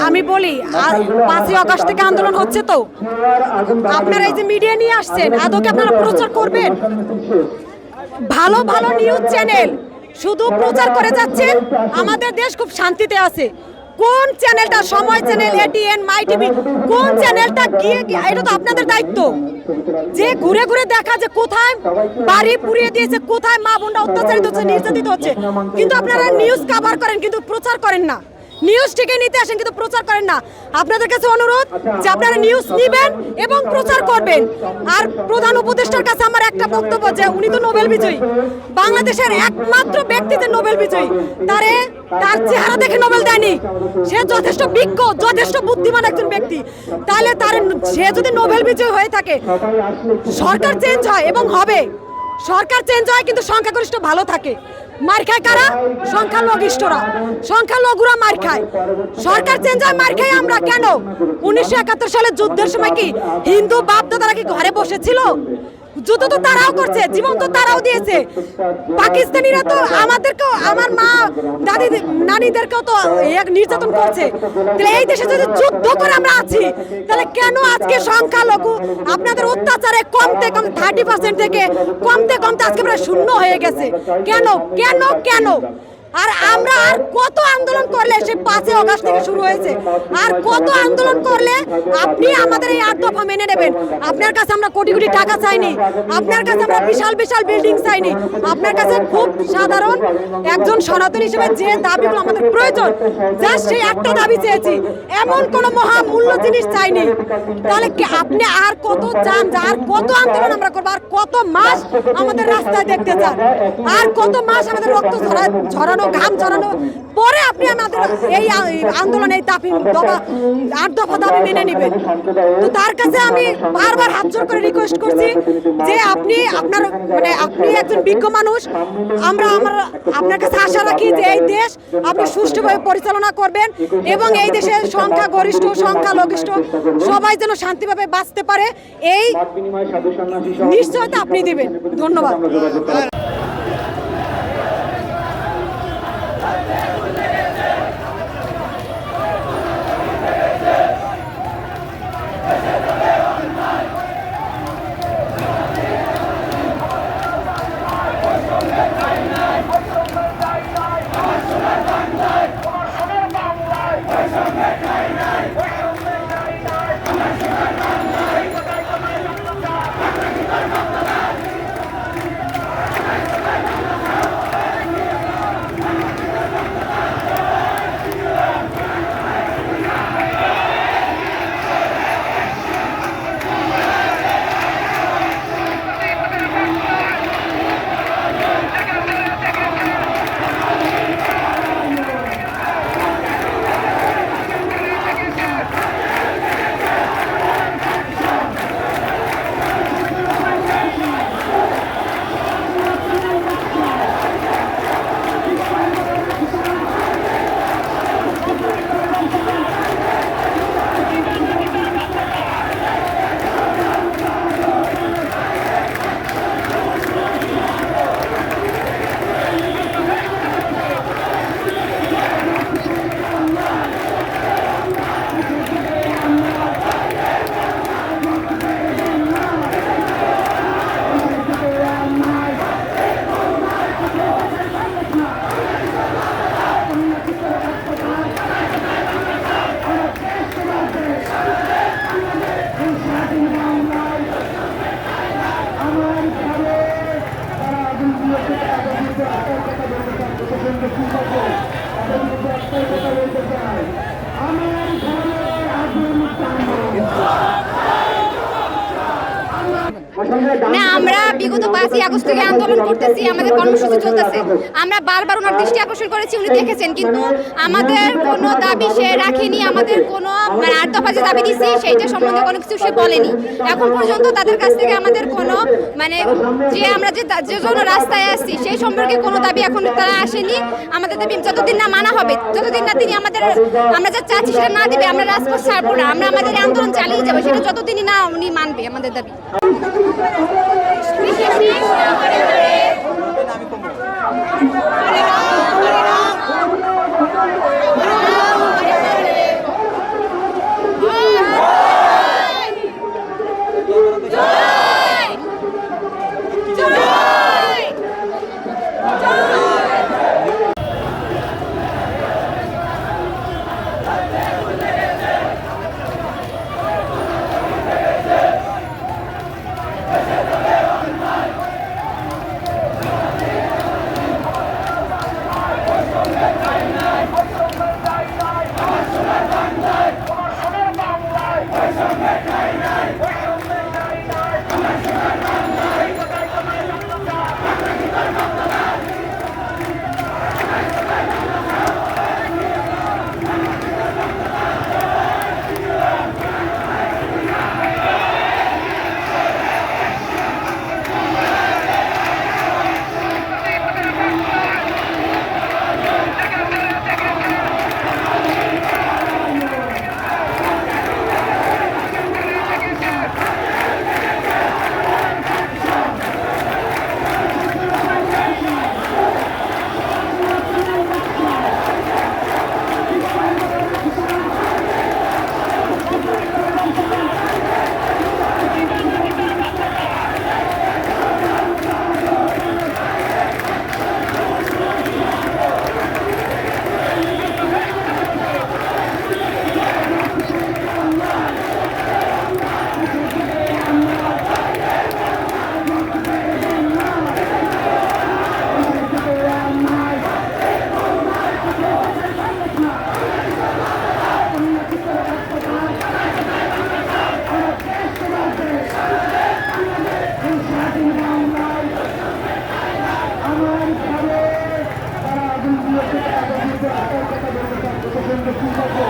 আমি বলি পাঁচই অগস্ট থেকে আন্দোলন হচ্ছে তো। আপনারা এই যে মিডিয়া নিয়ে আসছেন আদৌকে আপনারা প্রচার করবেন? ভালো ভালো নিউজ চ্যানেল শুধু প্রচার করে যাচ্ছে, আমাদের দেশ খুব শান্তিতে আছে। কোন চ্যানেলটা সময় চ্যানেল এটিএন মাই টিভি কোন চ্যানেলটা গিয়ে- এটা তো আপনাদের দায়িত্ব। যে ঘুরে ঘুরে দেখা যে কোথায় বাড়ি পুড়িয়ে দিয়েছে, কোথায় মা বোনরা অত্যাচারিত হচ্ছে, নির্যাতিত হচ্ছে, কিন্তু আপনারা নিউজ কভার করেন, কিন্তু প্রচার করেন না। নিউজ থেকে নিতে আসেন কিন্তু প্রচার করেন না। আপনাদের কাছে অনুরোধ যে আপনারা নিউজ নিবেন এবং প্রচার করবেন। আর প্রধান উপদেষ্টার কাছে আমার একটা বক্তব্য যে উনি তো নোবেল বিজয়ী। বাংলাদেশের একমাত্র ব্যক্তি যে নোবেল বিজয়ী তারে তার চেহারা দেখে নোবেল দেয়নি। সে যথেষ্ট বিজ্ঞ যথেষ্ট বুদ্ধিমান একজন ব্যক্তি। তাহলে তার সে যদি নোবেল বিজয়ী হয়ে থাকে সরকার চেঞ্জ হয় এবং হবে। সরকার চেঞ্জ হয় কিন্তু সংখ্যাগরিষ্ঠ ভালো থাকে। মার খায় কারা? সংখ্যালঘিষ্ঠরা। সংখ্যালঘুরা মার খায়। সরকার চেঞ্জ হয়, মার খাই আমরা। কেন? উনিশশো একাত্তর সালে যুদ্ধের সময় কি হিন্দু বাপ দাদারা কি ঘরে বসেছিল? যুদ্ধ তো তারাও করছে, জীবন তো তারাও দিয়েছে। পাকিস্তানিরা তো আমাদেরকেও, আমার মা, দাদি, নানিদেরকেও তো এক নির্যাতন করছে। তাহলে এই দেশে যদি যুদ্ধ করে আমরা আছি, তাহলে কেন আজকে সংখ্যালঘু আপনাদের অত্যাচারে কমতে কম থার্টি পার্সেন্ট থেকে কমতে কমতে আজকে প্রায় শূন্য হয়ে গেছে? কেন? কেন? কেন? আর আমরা আর কত আন্দোলন করলে সে পাঁচই অগস্ট থেকে শুরু হয়েছে? আর কত আন্দোলন করলে আপনি আমাদের এই আট দফা মেনে নেবেন? আপনার কাছে আমরা কোটি কোটি টাকা চাইনি। আপনার কাছে আমরা বিশাল বিশাল বিল্ডিং চাইনি। আপনার কাছে খুব সাধারণ একজন সনাতন হিসেবে যে দাবিগুলো আমাদের প্রয়োজন জাস্ট সেই একটা দাবি চেয়েছি। এমন কোনো মহামূল্য জিনিস চাইনি। তাহলে কি আপনি আর কত চান যে আর কত আন্দোলন আমরা করব? আর কত মাস আমাদের রাস্তায় দেখতে চান? আর কত মাস আমাদের রক্ত ঝরা ঝরা- ঝরানো ঘাম ঝরানো পরে আপনি আমাদের এই আন্দোলন এই দাবি দফা আট দফা দাবি মেনে নেবেন। তো তার কাছে আমি বারবার হাত জোর করে রিকোয়েস্ট করছি যে আপনি আপনার মানে আপনি একজন বিজ্ঞ মানুষ আমরা আমরা আপনার কাছে আশা রাখি যে এই দেশ আপনি সুষ্ঠুভাবে পরিচালনা করবেন এবং এই দেশের সংখ্যা গরিষ্ঠ সংখ্যা লঘিষ্ঠ সবাই যেন শান্তিভাবে বাঁচতে পারে এই নিশ্চয়তা আপনি দেবেন। ধন্যবাদ। আমার ঘরে আগুন টানো না, আমরা বিগত পাঁচই আগস্ট থেকে আন্দোলন করতেছি, আমাদের কর্মসূচি চলতেছে। আমরা বারবার ওনার দৃষ্টি আকর্ষণ করেছি, উনি দেখেছেন, কিন্তু আমাদের কোনো দাবি সে রাখেনি, আমাদের কোনো মানে আট দফা যে দাবি দিচ্ছি সেইটা সম্বন্ধে কোনো কিছু সে বলেনি। এখন পর্যন্ত তাদের কাছ থেকে আমাদের কোনো মানে যে আমরা যে যে জন্য রাস্তায় আসছি সেই সম্পর্কে কোনো দাবি এখন তারা আসেনি। আমাদের দাবি যতদিন না মানা হবে, যতদিন না তিনি আমাদের, আমরা যা চাচ্ছি সেটা না দিবে, আমরা রাজপথ ছাড়বো না, আমরা আমাদের আন্দোলন চালিয়ে যাব, সেটা যতদিনই না উনি মানবে আমাদের দাবি। আমার দিয়েছে